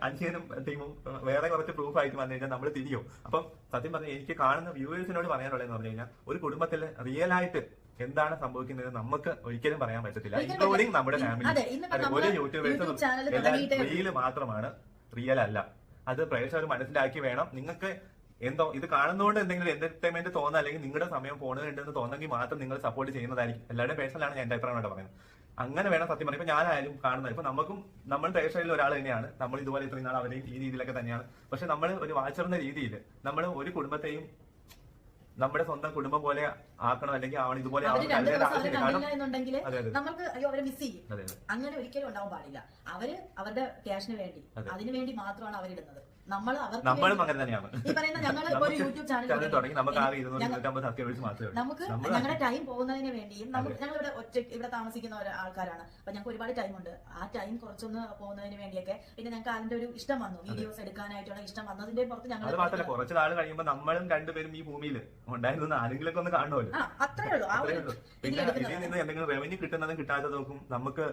അനിയനും ടീമും വേറെ കുറച്ച് പ്രൂഫ് ആയിട്ട് വന്നു കഴിഞ്ഞാൽ നമ്മൾ തിരിയും. അപ്പം സത്യം പറഞ്ഞാൽ എനിക്ക് കാണുന്ന വ്യൂവേഴ്സിനോട് പറയാനുള്ളതെന്ന് പറഞ്ഞു കഴിഞ്ഞാൽ ഒരു കുടുംബത്തിൽ റിയൽ ആയിട്ട് എന്താണ് സംഭവിക്കുന്നത് നമുക്ക് ഒരിക്കലും പറയാൻ പറ്റത്തില്ല ഇൻക്ലൂഡിങ് നമ്മുടെ ഫാമിലി ഒരു യൂട്യൂബേഴ്സ് റീൽ മാത്രമാണ് റിയൽ അല്ല. അത് പ്രേക്ഷകർ മനസ്സിലാക്കി വേണം. നിങ്ങൾക്ക് എന്തോ ഇത് കാണുന്നതുകൊണ്ട് എന്തെങ്കിലും എന്റർടൈൻമെന്റ് തോന്നുക അല്ലെങ്കിൽ നിങ്ങളുടെ സമയം പോകുന്നുണ്ടെന്ന് തോന്നെങ്കിൽ മാത്രം നിങ്ങൾ സപ്പോർട്ട് ചെയ്യുന്നതായിരിക്കും. എല്ലാവരുടെ പേഴ്സണലാണ് ഞാൻ എന്റെ അഭിപ്രായമായിട്ട് പറയുന്നത്. അങ്ങനെ വേണം സത്യം പറയുമ്പോൾ ഇപ്പൊ ഞാനായാലും കാണുന്നത് ഇപ്പൊ നമുക്കും നമ്മൾ പ്രേക്ഷകരിൽ ഒരാൾ തന്നെയാണ്. നമ്മൾ ഇതുപോലെ ഇത്രയും നാൾ അവരെയും ഈ രീതിയിലൊക്കെ തന്നെയാണ്. പക്ഷെ നമ്മൾ ഒരു വാച്ചറിന്റെ രീതിയിൽ നമ്മൾ ഒരു കുടുംബത്തെയും നമ്മുടെ സ്വന്തം കുടുംബം പോലെ ആക്കണം അല്ലെങ്കിൽ ആവണം ഇതുപോലെ നമ്മൾക്ക് അയ്യോ അവരെ മിസ് ചെയ്യും. അങ്ങനെ ഒരിക്കലും ഉണ്ടാവാൻ പാടില്ല. അവർ അവരുടെ ക്യാഷിന് വേണ്ടി അതിനുവേണ്ടി അതിനു വേണ്ടി മാത്രമാണ് അവരിടുന്നത്. നമ്മൾ നമ്മളും അങ്ങനെ തന്നെയാണ്. ഈ പറയുന്ന ഞങ്ങൾ ഒരു യൂട്യൂബ് ചാനൽ തുടങ്ങി. നമുക്ക് ആകെ ഇരുന്നൂറ് ഇരുന്നൂറ്റമ്പത് സബ്സ്ക്രൈബേഴ്സ് മാത്രമേ നമുക്ക് ഞങ്ങളുടെ ടൈം പോകുന്നതിന് വേണ്ടിയും നമുക്ക് ഞങ്ങൾ ഇവിടെ ഒറ്റ ഇവിടെ താമസിക്കുന്ന ആൾക്കാരാണ്. അപ്പൊ ഞങ്ങൾക്ക് ഒരുപാട് ടൈം ഉണ്ട്. ആ ടൈം കുറച്ചൊന്ന് പോകുന്നതിന് വേണ്ടിയൊക്കെ പിന്നെ ഞങ്ങൾക്ക് അതിന്റെ ഒരു ഇഷ്ടം വന്നു. വീഡിയോസ് എടുക്കാനായിട്ടുള്ള ഇഷ്ടം വന്നതിന്റെ പുറത്ത് ഞങ്ങൾ മാത്രമല്ല കുറച്ച് നാൾ കഴിയുമ്പോൾ നമ്മളും രണ്ടുപേരും ഈ ഭൂമിയിൽ ഉണ്ടായിരുന്ന ആരെങ്കിലും ഒന്ന് കാണുമല്ലോ അത്രേ ഉള്ളൂ. പിന്നെ ഇതിൽ നിന്ന് എന്തെങ്കിലും റവന്യൂ കിട്ടുന്നതും കിട്ടാത്തതൊക്കെ നമുക്ക്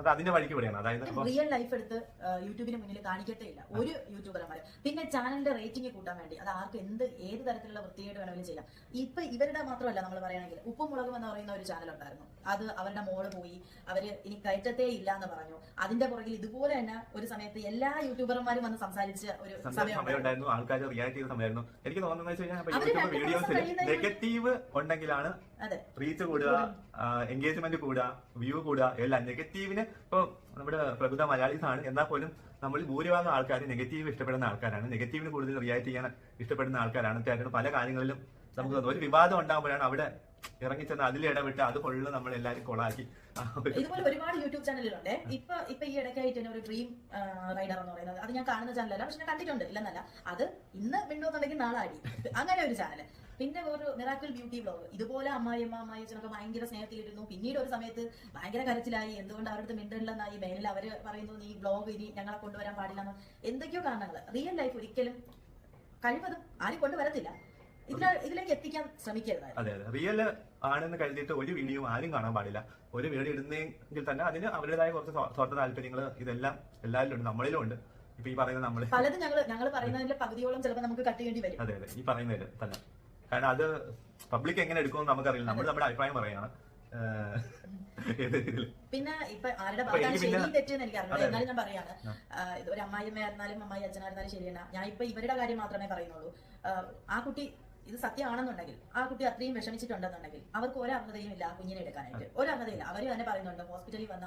അത് അതിന്റെ വഴിക്ക് വിടുകയാണ് അതായത് റിയൽ ലൈഫ് എടുത്ത് യൂട്യൂബിന് മുന്നിൽ കാണിക്കത്തേ ഇല്ല. ഒരു യൂട്യൂബർമാര് പിന്നെ ചാനലിന്റെ റേറ്റിംഗ് കൂട്ടാൻ വേണ്ടി. അത് ആർക്ക് എന്ത് ഏത് തരത്തിലുള്ള വൃത്തിയായിട്ട് വേണമെങ്കിലും ചെയ്യാം. ഇപ്പൊ ഇവരുടെ മാത്രമല്ല നമ്മൾ പറയുകയാണെങ്കിൽ. ഉപ്പും മുളകും എന്ന് പറയുന്ന ഒരു ചാനൽ ഉണ്ടായിരുന്നു. അത് അവരുടെ മോൾ പോയി. അവർ ഇനി കയറ്റത്തേ ഇല്ല എന്ന് പറഞ്ഞു. അതിന്റെ പുറകിൽ ഇതുപോലെ തന്നെ ഒരു സമയത്ത് എല്ലാ യൂട്യൂബർമാരും വന്ന് സംസാരിച്ച ഒരു സമയം സമയം സമയം ഉണ്ടായിരുന്നു ആൾക്കാർ റിയാക്ട് ചെയ്ത സമയമായിരുന്നു. എനിക്ക് തോന്നുന്നത് വീഡിയോസിൽ നെഗറ്റീവ് ഉണ്ടെങ്കിലാണ് റീച്ച് കൂടുക എൻഗേജ്മെന്റ് കൂടുക വ്യൂ കൂടുക എല്ലാം നെഗറ്റീവിന് ഇപ്പൊ നമ്മുടെ പ്രബുദ്ധ മലയാളീസ് ആണ് എന്നാൽ പോലും നമ്മൾ ഭൂരിഭാഗം ആൾക്കാർ നെഗറ്റീവ് ഇഷ്ടപ്പെടുന്ന ആൾക്കാരാണ്. നെഗറ്റീവിന് കൂടുതൽ റിയാക്ട് ചെയ്യാൻ ഇഷ്ടപ്പെടുന്ന ആൾക്കാരാണ്. തീർച്ചയായിട്ടും പല കാര്യങ്ങളിലും നമുക്ക് തോന്നുന്നു. ഒരു വിവാദം ഉണ്ടാകുമ്പോഴാണ് അവിടെ ഇറങ്ങി ഇറങ്ങിച്ചെന്ന് അതിൽ ഇടപെട്ട് അത് ഫുള്ള് നമ്മൾ എല്ലാവരും കൊളാക്കി ഇതുപോലെ ഒരുപാട് യൂട്യൂബ് ചാനലുകളുണ്ട് ഇപ്പൊ ഇപ്പൊ ഈ ഇടയ്ക്കായിട്ട് തന്നെ ഒരു ഡ്രീം റൈഡർ എന്ന് പറയുന്നത് അത് ഞാൻ കാണുന്ന ചാനലല്ല പക്ഷെ ഞാൻ കണ്ടിട്ടുണ്ട് ഇല്ലെന്നല്ല. അത് ഇന്ന് വിണ്ടോന്നുണ്ടെങ്കിൽ നാളെ അടി. അങ്ങനെ ഒരു ചാനൽ പിന്നെ ഒരു മിറാക്കിൾ ബ്യൂട്ടി വ്ലോഗ് ഇതുപോലെ അമ്മായിയമ്മ അമ്മായിച്ചനൊക്കെ ഭയങ്കര സ്നേഹത്തിലിരുന്നു. പിന്നീട് ഒരു സമയത്ത് ഭയങ്കര കരച്ചിലായി. എന്തുകൊണ്ട് അവരുടെ അടുത്ത് മിണ്ടല്ലെന്നായി മേലിൽ അവർ പറയുന്നു നീ ബ്ലോഗ് ഇനി ഞങ്ങളെ കൊണ്ടുവരാൻ പാടില്ലെന്ന്. എന്തൊക്കെയോ കാരണങ്ങൾ റിയൽ ലൈഫ് ഒരിക്കലും കഴിവതും ആരും കൊണ്ടുവരത്തില്ല. ഇതിലെ ഇതിലേക്ക് എത്തിക്കാൻ ശ്രമിക്കരുത് അതെ അതെ. റിയൽ ആണെന്ന് കരുതിയിട്ട് ഒരു വീഡിയോ ആരും കാണാൻ പാടില്ല. ഒരു വീഡിയോ ഇടുന്നെങ്കിൽ തന്നെ അതിന് അവരുടേതായ കുറച്ച് സ്വ- സ്വാർത്ഥ താല്പര്യങ്ങൾ ഇതെല്ലാം എല്ലാവരിലും ഉണ്ട് നമ്മളിലും ഉണ്ട്. ഇപ്പൊ ഈ പറയുന്ന നമ്മൾ പലതും ഞങ്ങൾ ഞങ്ങൾ പറയുന്നതിന്റെ പകുതിയോളം ചിലപ്പോൾ നമുക്ക് കട്ട് ചെയ്യേണ്ടി വരും. അതെ അതെ. ഈ പറയുന്നതിൽ തന്നെ. കാരണം അത് പബ്ലിക് എങ്ങനെ എടുക്കുമെന്ന് നമുക്കറിയില്ല. നമ്മൾ നമ്മുടെ അഭിപ്രായം പറയാണ്. പിന്നെ ഇപ്പൊ ആരുടെ ഭാഗം ഭാഗത്താണ് ശരി തെറ്റെന്ന് എനിക്ക് അറിയില്ല. അതെ, അതെ. എന്നാലും ഞാൻ പറയാണ് ഒരു അമ്മായി അമ്മയായിരുന്നാലും ഒരു അമ്മായിയമ്മയായിരുന്നാലും അമ്മായി അച്ഛനായിരുന്നാലും ശരിയാണ് ഞാൻ ഇപ്പൊ ഇവരുടെ കാര്യം മാത്രമേ പറയുന്നുള്ളൂ. ആ കുട്ടി ഇത് സത്യമാണെന്നുണ്ടെങ്കിൽ ആ കുട്ടി അത്രയും വിഷമിച്ചിട്ടുണ്ടെന്നുണ്ടെങ്കിൽ അവർക്ക് ഒരു അർഹതയും ഇല്ല കുഞ്ഞിനെ എടുക്കാനായിട്ട്. ഒരു അർഹതയില്ല അവർ തന്നെ പറയുന്നുണ്ട് ഹോസ്പിറ്റലിൽ വന്ന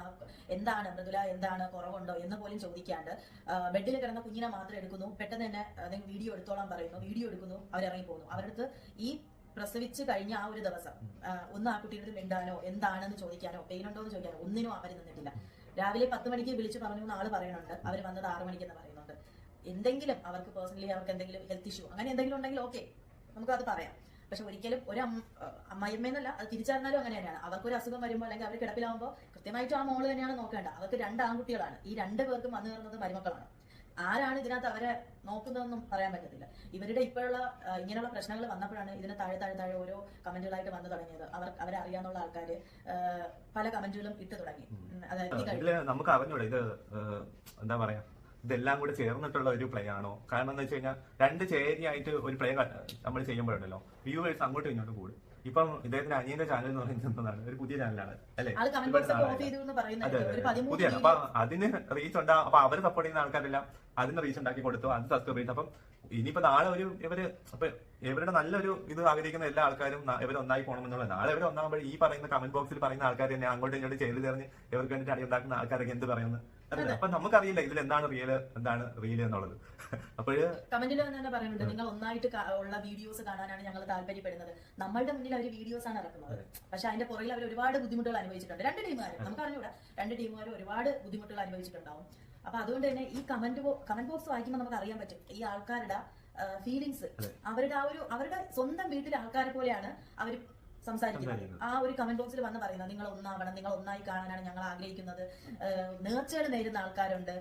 എന്താണ്? മൃദുല എന്താണ്? കുറവുണ്ടോ? എന്ന് പോലും ചോദിക്കാണ്ട് ബെഡിൽ കിടന്ന കുഞ്ഞിനെ മാത്രം എടുക്കുന്നു. പെട്ടെന്ന് തന്നെ അല്ലെങ്കിൽ വീഡിയോ എടുത്തോളാൻ പറയുന്നു. വീഡിയോ എടുക്കുന്നു. അവരിറങ്ങി പോകുന്നു അവരുടെ ഈ പ്രസവിച്ച് കഴിഞ്ഞ ആ ഒരു ദിവസം ഒന്ന് ആ കുട്ടിയുടെ മിണ്ടാനോ എന്താണെന്ന് ചോദിക്കാനോ പെയിൻ ഉണ്ടോ എന്ന് ചോദിക്കാനോ ഒന്നിനും അവർ നിന്നിട്ടില്ല. രാവിലെ പത്ത് മണിക്ക് വിളിച്ച് പറഞ്ഞു എന്ന് ആൾ പറയുന്നുണ്ട്. അവർ വന്നത് ആറു മണിക്ക് എന്ന് പറയുന്നുണ്ട്. എന്തെങ്കിലും അവർക്ക് പേഴ്സണലി അവർക്ക് എന്തെങ്കിലും ഹെൽത്ത് ഇഷ്യൂ അങ്ങനെ എന്തെങ്കിലും ഉണ്ടെങ്കിൽ ഓക്കെ നമുക്ക് അത് പറയാം. പക്ഷെ ഒരിക്കലും ഒരു അമ്മയമ്മയെന്നല്ല അത് തിരിച്ചറിഞ്ഞാലും അങ്ങനെ തന്നെയാണ്. അവർക്ക് ഒരു അസുഖം വരുമ്പോൾ അല്ലെങ്കിൽ അവർ കിടപ്പിലാവുമ്പോൾ കൃത്യമായിട്ടും ആ മോൾ തന്നെയാണ് നോക്കേണ്ടത്. അവർക്ക് രണ്ട് ആൺകുട്ടികളാണ്. ഈ രണ്ട് പേർക്കും വന്നു കയറുന്നത് മരുമക്കളാണ്. ആരാണ് ഇതിനകത്ത് അവരെ നോക്കുന്നതെന്നും പറയാൻ പറ്റത്തില്ല. ഇവരുടെ ഇപ്പോഴുള്ള ഇങ്ങനെയുള്ള പ്രശ്നങ്ങൾ വന്നപ്പോഴാണ് ഇതിന് താഴെ താഴെ താഴെ ഓരോ കമന്റുകളായിട്ട് വന്നു തുടങ്ങിയത്. അവർ അവരെ അറിയാന്നുള്ള ആൾക്കാർ പല കമന്റുകളും ഇട്ട് തുടങ്ങി. അതായത് നമുക്ക് അറിഞ്ഞൂടെ? ഇത് എന്താ പറയാ? ഇതെല്ലാം കൂടെ ചേർന്നിട്ടുള്ള ഒരു പ്ലേ ആണോ? കാരണം എന്താ വെച്ച് കഴിഞ്ഞാൽ രണ്ട് ചേരിയായിട്ട് ഒരു പ്ലേ നമ്മൾ ചെയ്യുമ്പോഴുണ്ടല്ലോ. വ്യൂവേഴ്സ് അങ്ങോട്ടും ഇങ്ങോട്ടും കൂടും. ഇപ്പം ഇദ്ദേഹത്തിന്റെ അനിയന്റെ ചാനൽ എന്ന് പറയുന്നതാണ് ഒരു പുതിയ ചാനലാണ് അല്ലേ? പുതിയാണ് അപ്പൊ അതിന് റീച്ച് ഉണ്ടാ? അപ്പൊ അവർ സപ്പോർട്ട് ചെയ്യുന്ന ആൾക്കാരെല്ലാം അതിന് റീച്ച് ഉണ്ടാക്കി കൊടുത്തു. അത് സബ്സ്ക്രൈബ് ചെയ്തു. അപ്പം ഇനിയിപ്പോ നാളെ ഒരു ഇവർ അപ്പൊ ഇവരുടെ നല്ലൊരു ഇത് ആഗ്രഹിക്കുന്ന എല്ലാ ആൾക്കാരും ഇവർ ഒന്നായി പോകണമെന്നുള്ള നാളെ ഇവർ ഒന്നാകുമ്പോൾ ഈ പറയുന്ന കമന്റ് ബോക്സിൽ പറയുന്ന ആൾക്കാർ തന്നെ അങ്ങോട്ടും ഇങ്ങോട്ട് ചെയ്തു തീർന്ന് ഇവർക്ക് വേണ്ടിട്ട് അടി ഉണ്ടാക്കുന്ന ആൾക്കാരൊക്കെ എന്ത് പറയുന്നു? അറിയില്ല അപ്പൊ നമുക്കറിയില്ല ഇതിൽ എന്താണ് റിയൽ എന്താണ് റീൽ എന്നുള്ളത്. അപ്പോഴ് കമന്റിൽ തന്നെ പറയുന്നുണ്ട് നിങ്ങൾ ഒന്നായിട്ട് ഉള്ള വീഡിയോസ് കാണാനാണ് ഞങ്ങൾ താല്പര്യപ്പെടുന്നത്. നമ്മളുടെ മുന്നിൽ അവർ വീഡിയോസ് ആണ് ഇറക്കുന്നത്. പക്ഷെ അതിന്റെ പുറകിൽ അവർ ഒരുപാട് ബുദ്ധിമുട്ടുകൾ അനുഭവിച്ചിട്ടുണ്ട്. രണ്ട് ടീമുകാരും നമുക്ക് അറിഞ്ഞൂടാ രണ്ട് ടീമുകാരും ഒരുപാട് ബുദ്ധിമുട്ടുകൾ അനുഭവിച്ചിട്ടുണ്ടാവും. അപ്പൊ അതുകൊണ്ട് തന്നെ ഈ കമന്റ് കമന്റ് ബോക്സ് വായിക്കുമ്പോൾ നമുക്ക് അറിയാൻ പറ്റും ഈ ആൾക്കാരുടെ ഫീലിങ്സ് അവരുടെ ആ ഒരു അവരുടെ സ്വന്തം വീട്ടിലെ ആൾക്കാരെ പോലെയാണ് അവർ സംസാരിക്കുന്നത്. ആ ഒരു കമന്റ് ബോക്സിൽ വന്ന് പറയുന്നത് നിങ്ങൾ ഒന്നാവണം നിങ്ങൾ ഒന്നായി കാണാനാണ് ഞങ്ങൾ ആഗ്രഹിക്കുന്നത്. നേർച്ചകൾ നേരുന്ന ആൾക്കാരുണ്ട്.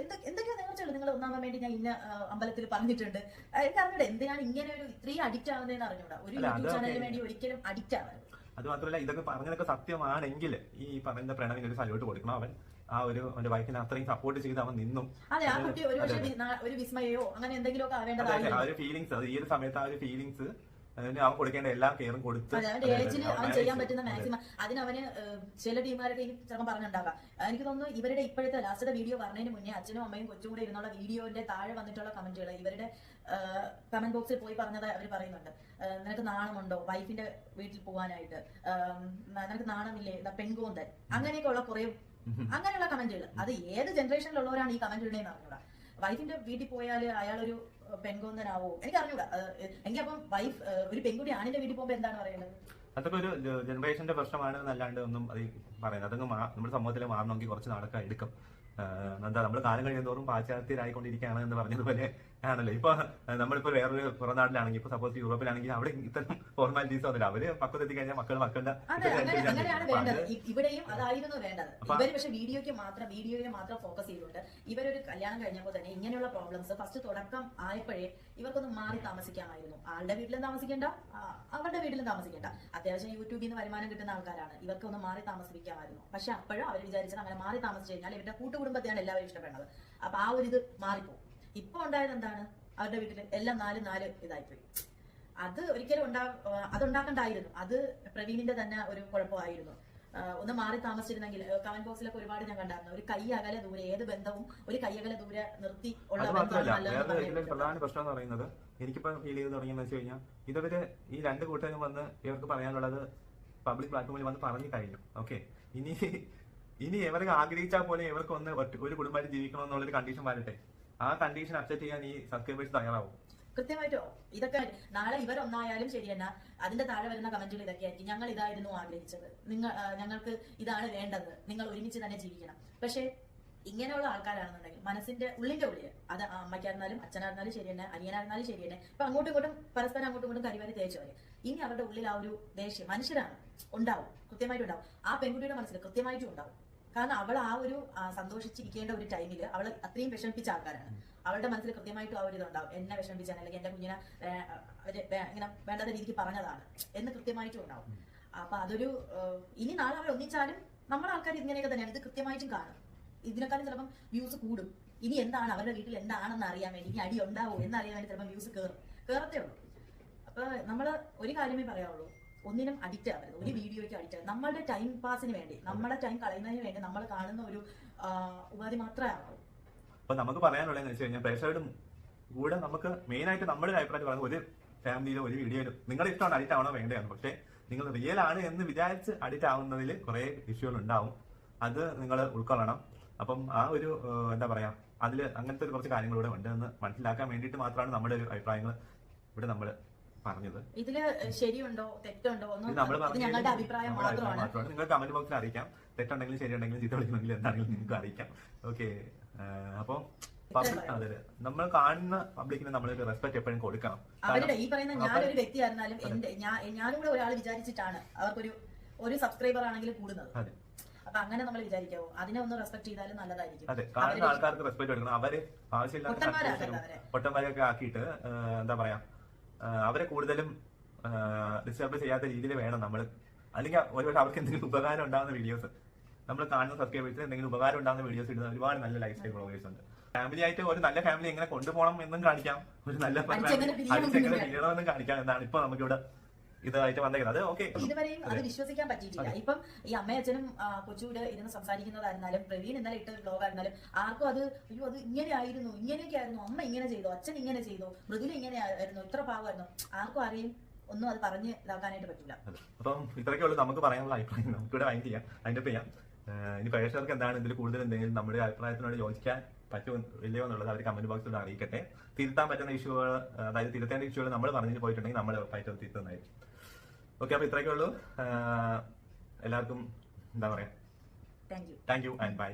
എന്തൊക്കെയാ നേർച്ചകൾ? നിങ്ങൾ ഒന്നാവാൻ വേണ്ടി ഞാൻ ഇന്ന അമ്പലത്തിൽ പറഞ്ഞിട്ടുണ്ട്. എനിക്ക് അറിഞ്ഞൂടെ എന്തിനാണ് ഇങ്ങനെ ഒരു ഇത്രയും അഡിക്റ്റ് ആവുന്നതെന്ന് അറിഞ്ഞൂടാ? ഒരു യൂട്യൂബ് ചാനലിന് വേണ്ടി ഒരിക്കലും അഡിക്റ്റ് ആവരുത്. അത് മാത്രമല്ല ഇതൊക്കെ പറഞ്ഞതൊക്കെ സത്യമാണെങ്കിൽ ഈ പറയുന്ന പ്രണവിന് ഒരു സല്യൂട്ട് കൊടുക്കണം അവൻ. ആ ഒരു അവന്റെ വൈഫിനെ അത്രയും സപ്പോർട്ട് ചെയ്ത് അവൻ നിന്നും. അതെ ആ കുട്ടി ഒരു വിസ്മയോ അങ്ങനെ എന്തെങ്കിലുമൊക്കെ ആ ഒരു ഫീലിങ്സ് അത് ഈ ഒരു സമയത്ത് ആ ഒരു ഫീലിങ്സ് അവൻ കൊടുക്കേണ്ട എല്ലാ കെയറും കൊടുത്ത് ചെയ്യാൻ പറ്റുന്ന മാക്സിമം അതിന് അവന് ചില ഈ ചിലപ്പോൾ പറഞ്ഞിട്ടുണ്ടാകാം. എനിക്ക് തോന്നുന്നു ഇവരുടെ ഇപ്പോഴത്തെ ലാസ്റ്റത്തെ വീഡിയോ പറഞ്ഞതിന് മുന്നേ അച്ഛനും അമ്മയും കൊച്ചും കൂടെ ഇരുന്നുള്ള വീഡിയോന്റെ താഴെ വന്നിട്ടുള്ള കമന്റുകൾ ഇവരുടെ കമന്റ് ബോക്സിൽ പോയി പറഞ്ഞത് അവർ പറയുന്നുണ്ട്. നിനക്ക് നാണമുണ്ടോ വൈഫിന്റെ വീട്ടിൽ പോകാനായിട്ട് നിനക്ക് നാണമില്ലേ? പെൺകോന്തൻ. അങ്ങനെയൊക്കെ ഉള്ള കുറെ അങ്ങനെയുള്ള കമന്റുകൾ അത് ഏത് ജനറേഷനിലുള്ളവരാണ് ഈ കമന്റ് ഇടേന്ന് അറിഞ്ഞൂടാ. വൈഫിന്റെ വീട്ടിൽ പോയാൽ അയാളൊരു ഏഹ്, പെൺകോന്തനാവോ? എനിക്ക് അറിഞ്ഞൂടാ എനിക്ക് അപ്പം വൈഫ് ഒരു പെൺകുട്ടി ആണിന്റെ വീട്ടിൽ പോകുമ്പോ എന്താണ് പറയുന്നത് അതൊക്കെ ഒരു ജനറേഷന്റെ പ്രശ്നമാണ് എന്നല്ലാണ്ട് ഒന്നും അത് പറയുന്നത്. അതങ്ങ് നമ്മുടെ സമൂഹത്തിൽ മാറണമെങ്കിൽ കുറച്ച് നാളൊക്കെ എടുക്കും. എന്താ നമ്മൾ കാലം കഴിയുന്നതോറും പാശ്ചാത്യരായിക്കൊണ്ടിരിക്കുകയാണ് എന്ന് പറഞ്ഞതുപോലെ ആണല്ലോ. ഇപ്പൊ നമ്മളിപ്പോ വേറൊരു പുറനാട്ടിലാണെങ്കിൽ ഇപ്പൊ സപ്പോസ് യൂറോപ്പിലാണെങ്കിൽ അവിടെ ഇത്തരം ഫോർമാലിറ്റീസ് ഒന്നുമില്ല. അവർ പക്വത്തെത്തി കഴിഞ്ഞാൽ മക്കൾ മക്കളുടെ ഇവിടെയും അതായിരുന്നു വേണ്ടത്. ഇവർ ഇവർ പക്ഷെ വീഡിയോക്ക് മാത്രം വീഡിയോയിൽ മാത്രം ഫോക്കസ് ചെയ്തുകൊണ്ട് ഇവരൊരു കല്യാണം കഴിഞ്ഞപ്പോൾ തന്നെ ഇങ്ങനെയുള്ള പ്രോബ്ലംസ് ഫസ്റ്റ് തുടക്കം ആയപ്പോഴേ ഇവർക്കൊന്ന് മാറി താമസിക്കാമായിരുന്നു. ആളുടെ വീട്ടിലും താമസിക്കേണ്ട അവരുടെ വീട്ടിലും താമസിക്കേണ്ട. അത്യാവശ്യം യൂട്യൂബിൽ നിന്ന് വരുമാനം കിട്ടുന്ന ആൾക്കാരാണ്. ഇവർക്ക് ഒന്ന് മാറി താമസിപ്പിക്കാമായിരുന്നു. പക്ഷെ അപ്പോഴും അവർ വിചാരിച്ചത് അങ്ങനെ മാറി താമസിച്ചു കഴിഞ്ഞാൽ ഇവരുടെ കൂട്ടുകുടുംബത്തെയാണ് എല്ലാവരും ഇഷ്ടപ്പെടുന്നത്. അപ്പൊ ആ ഒരു ഇത് മാറിപ്പോകും ഇപ്പൊ ഉണ്ടായത് എന്താണ്? അവരുടെ വീട്ടിൽ എല്ലാം നാല് നാല് ഇതായിപ്പോയി. അത് ഒരിക്കലും ഉണ്ടാ അതുണ്ടാക്കണ്ടായിരുന്നു. അത് പ്രവീണിന്റെ തന്നെ ഒരു കുഴപ്പമായിരുന്നു. ഒന്ന് മാറി താമസിച്ചിരുന്നെങ്കിൽ കമന്റ് ബോക്സിലൊക്കെ ഒരുപാട് ഞാൻ കണ്ടായിരുന്നു. ഒരു കൈ അകലെ ദൂരെ ഏത് ബന്ധവും ഒരു കൈ അകലെ ദൂരെ നിർത്തി ഉള്ള. പ്രധാന പ്രശ്നം എന്ന് പറയുന്നത് എനിക്കിപ്പോ ഫീൽ ചെയ്ത് തുടങ്ങിയെന്ന് വെച്ച് കഴിഞ്ഞാൽ ഇതവര് ഈ രണ്ട് കൂട്ടരും വന്ന് ഇവർക്ക് പറയാനുള്ളത് പബ്ലിക് പ്ലാറ്റ്ഫോമിൽ വന്ന് പറഞ്ഞു കഴിഞ്ഞു. ഓക്കെ ഇനി ഇനി ഇവർക്ക് ആഗ്രഹിച്ചാൽ പോലെ ഇവർക്ക് ഒന്ന് ഒരു കുടുംബമായിട്ട് ജീവിക്കണം എന്നുള്ളൊരു കണ്ടീഷൻ വരട്ടെ. ആ കണ്ടീഷൻ അക്സെപ്റ്റ് ചെയ്യാൻ ഈ സബ്സ്ക്രൈബേഴ്സ് തയ്യാറാവും. കൃത്യമായിട്ടോ ഇതൊക്കെ നാളെ ഇവരൊന്നായാലും ശരി അതിന്റെ താഴെ വരുന്ന കമന്റുകൾ ഇതൊക്കെ ആയിരിക്കും ഞങ്ങൾ ഇതായിരുന്നു ആഗ്രഹിച്ചത്. നിങ്ങൾ ഞങ്ങൾക്ക് ഇതാണ് വേണ്ടത്. നിങ്ങൾ ഒരുമിച്ച് തന്നെ ജീവിക്കണം. പക്ഷേ ഇങ്ങനെയുള്ള ആൾക്കാരാണെന്നുണ്ടെങ്കിൽ മനസ്സിന്റെ ഉള്ളിന്റെ ഉള്ളിൽ അത് അമ്മയ്ക്കായിരുന്നാലും അച്ഛനായിരുന്നാലും ശരി തന്നെ അനിയനായിരുന്നാലും ശരി തന്നെ അപ്പൊ അങ്ങോട്ടും ഇങ്ങോട്ടും പരസ്പരം അങ്ങോട്ടും ഇങ്ങോട്ടും കരിവാരി തേച്ചവര് ഇനി അവരുടെ ഉള്ളിൽ ആ ഒരു ദേഷ്യം മനുഷ്യരാണ്. ഉണ്ടാവും. കൃത്യമായിട്ടുണ്ടാവും ആ പെൺകുട്ടിയുടെ മനസ്സിൽ കൃത്യമായിട്ടും ഉണ്ടാവും. കാരണം അവൾ ആ ഒരു സന്തോഷിച്ചിരിക്കേണ്ട ഒരു ടൈമിൽ അവൾ അത്രയും വിഷമിപ്പിച്ച ആൾക്കാരാണ്. അവളുടെ മനസ്സിൽ കൃത്യമായിട്ടും ആ ഒരു ഇതുണ്ടാവും. എന്നെ വിഷമിപ്പിച്ചാണ് അല്ലെങ്കിൽ എന്റെ കുഞ്ഞിനെ ഇങ്ങനെ വേണ്ടാത്ത രീതിക്ക് പറഞ്ഞതാണ് എന്ന് കൃത്യമായിട്ടും ഉണ്ടാവും. അപ്പൊ അതൊരു ഇനി നാളെ അവർ ഒന്നിച്ചാലും നമ്മുടെ ആൾക്കാർ ഇങ്ങനെയൊക്കെ തന്നെയാണ്. ഇത് കൃത്യമായിട്ടും കാണും. ഇതിനെക്കാളും ചിലപ്പം വ്യൂസ് കൂടും. ഇനി എന്താണ് അവരുടെ വീട്ടിൽ എന്താണെന്ന് അറിയാൻ വേണ്ടി ഇനി അടി ഉണ്ടാവോ എന്നറിയാൻ വേണ്ടി ചിലപ്പോൾ വ്യൂസ് കയറും കയറത്തേ ഉള്ളൂ. അപ്പൊ നമ്മൾ ഒരു കാര്യമേ പറയാവുള്ളൂ. ഒന്നിനും അഡിക്റ്റ് ആവരുത്. ഒരു വീഡിയോയ്ക്ക് അഡിക്റ്റ് ആവരുത്. നമ്മളുടെ ടൈം പാസിന് വേണ്ടി നമ്മുടെ ടൈം കളയുന്നതിന് വേണ്ടി നമ്മൾ കാണുന്ന ഒരു ഉപാധി മാത്രമേ ആവാവൂ അപ്പൊ നമുക്ക് പറയാനുള്ളതെന്ന് വെച്ച് കഴിഞ്ഞാൽ പ്രേക്ഷകരും കൂടെ നമുക്ക് മെയിൻ ആയിട്ട് നമ്മുടെ അഭിപ്രായത്തിൽ അഭിപ്രായം പറയുന്നത് ഒരു ഫാമിലിയിലോ ഒരു വീഡിയോയിലും നിങ്ങളുടെ ഇഷ്ടമാണ് അഡിക്റ്റ് ആവണോ വേണ്ടതാണ് പക്ഷെ നിങ്ങൾ റിയൽ ആണ് എന്ന് വിചാരിച്ച് അഡിക്റ്റ് ആവുന്നതിൽ കുറെ ഇഷ്യൂകൾ ഉണ്ടാവും. അത് നിങ്ങൾ ഉൾക്കൊള്ളണം. അപ്പം ആ ഒരു എന്താ പറയാ അതിൽ അങ്ങനത്തെ ഒരു കുറച്ച് കാര്യങ്ങളൂടെ ഉണ്ട് എന്ന് മനസ്സിലാക്കാൻ വേണ്ടിയിട്ട് മാത്രമാണ് നമ്മുടെ ഒരു അഭിപ്രായങ്ങൾ ഇവിടെ നമ്മൾ പറഞ്ഞത്. ഇതിൽ ശരിയുണ്ടോ തെറ്റുണ്ടോ ഞങ്ങളുടെ അഭിപ്രായം മാത്രമാണ്. നിങ്ങൾ കമന്റ് ബോക്സിൽ അറിയിക്കാം. തെറ്റുണ്ടെങ്കിലും ശരിയുണ്ടെങ്കിലും ചീത്ത വിളിക്കുന്നെങ്കിലും എന്താണെങ്കിലും നിങ്ങൾക്ക് അറിയിക്കാം. ഓക്കെ അപ്പോൾ അതെ. നമ്മൾ കാണുന്ന പബ്ലിക്കിന് നമ്മൾ റെസ്പെക്ട് എപ്പോഴും കൊടുക്കണം. അവരുടെ ഈ പറയുന്ന ഞാനൊരു വ്യക്തിയായിരുന്നാലും എന്റെ ഞാൻ ഞാനും കൂടെ ഒരാൾ വിചാരിച്ചിട്ടാണ് അവർക്കൊരു ഒരു സബ്സ്ക്രൈബർ ആണെങ്കിലും കൂടുന്നത്. അപ്പൊ അങ്ങനെ നമ്മൾ വിചാരിക്കാവോ? അതിനെ ഒന്ന് റെസ്പെക്ട് ചെയ്താലും നല്ലതായിരിക്കും. അതെ. കാണുന്ന ആൾക്കാർക്ക് റെസ്പെക്ട് കൊടുക്കണം അവർ ആവശ്യമില്ലാത്ത ഒട്ടന്മാരൊക്കെ ആക്കിയിട്ട് എന്താ പറയാ അവരെ കൂടുതലും ഡിസ്റ്റർബ് ചെയ്യാത്ത രീതിയിൽ വേണം നമ്മൾ. അല്ലെങ്കിൽ ഒരുപക്ഷെ അവർക്ക് എന്തെങ്കിലും ഉപകാരം ഉണ്ടാകുന്ന വീഡിയോസ് നമ്മൾ കാണുന്ന സബ്സ്ക്രൈബേഴ്സിന് എന്തെങ്കിലും ഉപകാരം ഉണ്ടാകുന്ന വീഡിയോസ് ഇടുന്ന ഒരുപാട് നല്ല ലൈഫ് സ്റ്റൈൽ ബ്ലോഗേഴ്സ് ഉണ്ട്. ഫാമിലി ആയിട്ട് ഒരു നല്ല ഫാമിലി എങ്ങനെ കൊണ്ടുപോകണം എന്നും കാണിക്കാം. ഒരു നല്ല എന്നും പിരിയണമെന്നും കാണിക്കാം എന്നാണ് ഇപ്പൊ നമുക്കിവിടെ ഇതായിട്ട് വന്നേക്കുന്നത്. അത് ഓക്കെ ഇതുവരെയും അത് വിശ്വസിക്കാൻ പറ്റിയിട്ടില്ല. ഇപ്പം ഈ അമ്മയും അച്ഛനും കൊച്ചുകൂടെ ഇരുന്ന് സംസാരിക്കുന്നതായിരുന്നാലും പ്രവീൺ ഇന്നലെ ഇട്ട ബ്ലോഗ് ആയിരുന്നാലും ആർക്കും അത് അയ്യോ അത് ഇങ്ങനെ ആയിരുന്നു ഇങ്ങനെയൊക്കെ ആയിരുന്നു അമ്മ ഇങ്ങനെ ചെയ്തു അച്ഛൻ ഇങ്ങനെ ചെയ്തു മൃദുല ഇങ്ങനെ ആയിരുന്നു ഇത്ര പാവമായിരുന്നു. ആർക്കും അറിയും ഒന്നും അത് പറഞ്ഞ് ഇതാക്കാനായിട്ട് പറ്റില്ല. അപ്പം ഇത്രയൊക്കെ ഉള്ളൂ നമുക്ക് പറയാനുള്ള അഭിപ്രായം. നമുക്കിവിടെ വൈൻഡ് ചെയ്യാം. അതിന്റെ ചെയ്യാം. ഇനി പ്രേക്ഷകർക്ക് എന്താണ് ഇതിൽ കൂടുതൽ എന്തെങ്കിലും നമ്മുടെ അഭിപ്രായത്തിനോട് യോജിക്കാൻ പറ്റുമോ ഇല്ലയോ എന്നുള്ളത് അവർ കമന്റ് ബോക്സിൽ അറിയിക്കട്ടെ. തിരുത്താൻ പറ്റുന്ന ഇഷ്യൂകൾ അതായത് തിരുത്തേണ്ട ഇഷ്യൂകൾ നമ്മൾ പറഞ്ഞു പോയിട്ടുണ്ടെങ്കിൽ നമ്മൾ ഉറപ്പായിട്ടും തിരുത്തുന്നതായിരിക്കും. ഓക്കെ അപ്പൊ ഇത്രയൊക്കെ ഉള്ളൂ. എല്ലാവർക്കും എന്താ പറയാ? Thank you and by